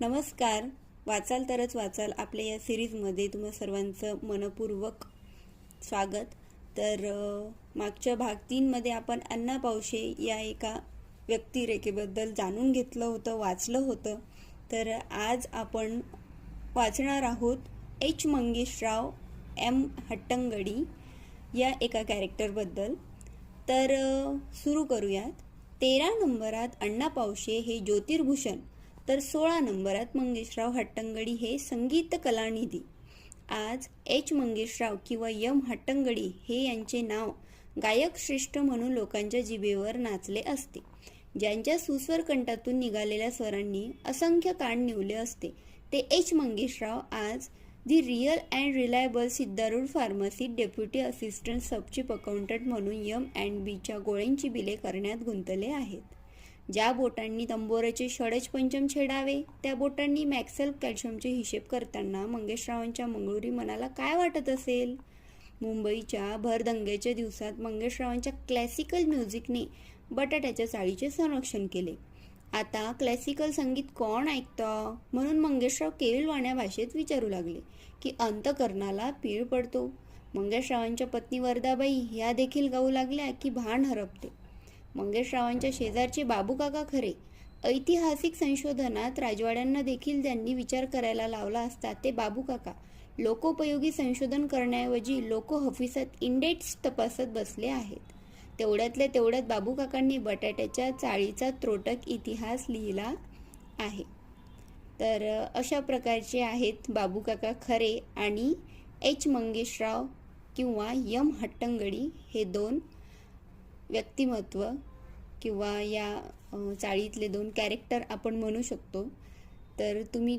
नमस्कार. वाचाल तरच वाचाल. आपल्या या सिरीजमध्ये तुम्हा सर्वांचं मनपूर्वक स्वागत. तर मागच्या भाग तीनमध्ये आपण अण्णा पावशे या एका व्यक्तिरेखेबद्दल जाणून घेतलं होतं वाचलं होतं. तर आज आपण वाचणार आहोत एच. मंगेशराव एम. हट्टंगडी या एका कॅरेक्टरबद्दल. तर सुरू करूयात. तेरा नंबरात अण्णा पावशे हे ज्योतिर्भूषण तर सोळा नंबरात मंगेशराव हट्टंगडी हे संगीत कलानिधी. आज एच. मंगेशराव किंवा यम हट्टंगडी हे यांचे नाव गायक श्रेष्ठ म्हणून लोकांच्या जिभेवर नाचले असते. ज्यांच्या सुस्वर कंठातून निघालेल्या स्वरांनी असंख्य कान निवले असते. ते एच. मंगेशराव आज the real and reliable Siddharudh फार्मसीत deputy assistant सबचीफ accountant म्हणून यम अँड बीच्या गोळ्यांची बिले करण्यात गुंतले आहेत. ज्या बोटांनी तंबोऱ्याचे षडज पंचम छेडावे त्या बोटांनी मॅक्सेल कॅल्शियमचे हिशेब करताना मंगेशरावांच्या मंगळुरी मनाला काय वाटत असेल? मुंबईच्या भरदंग्याच्या दिवसात मंगेशरावांच्या क्लॅसिकल म्युझिकने बटाट्याच्या चाळीचे संरक्षण केले. आता क्लॅसिकल संगीत कोण ऐकतं? म्हणून मंगेशराव केविलवाण्या भाषेत विचारू लागले की अंतकरणाला पीळ पडतो. मंगेशरावांच्या पत्नी वरदाबाई ह्या देखील गाऊ लागल्या की भान हरपते. मंगेशरावांच्या शेजारचे बाबू काका खरे. ऐतिहासिक संशोधनात राजवाड्यांना देखील ज्यांनी विचार करायला लावला असता ते बाबू काका लोकोपयोगी संशोधन करण्याऐवजी लोक हफिसात इंडेट्स तपासत बसले आहेत. तेवढ्यातल्या तेवढ्यात बाबू काकांनी बटाट्याच्या चाळीचा त्रोटक इतिहास लिहिला आहे. तर अशा प्रकारचे आहेत बाबू काका खरे आणि एच मंगेशराव किंवा यम हट्टंगडी हे दोन व्यक्तिमत्व किंवा या चाळीतले दोन कॅरेक्टर आपण म्हणू शकतो. तर तुम्ही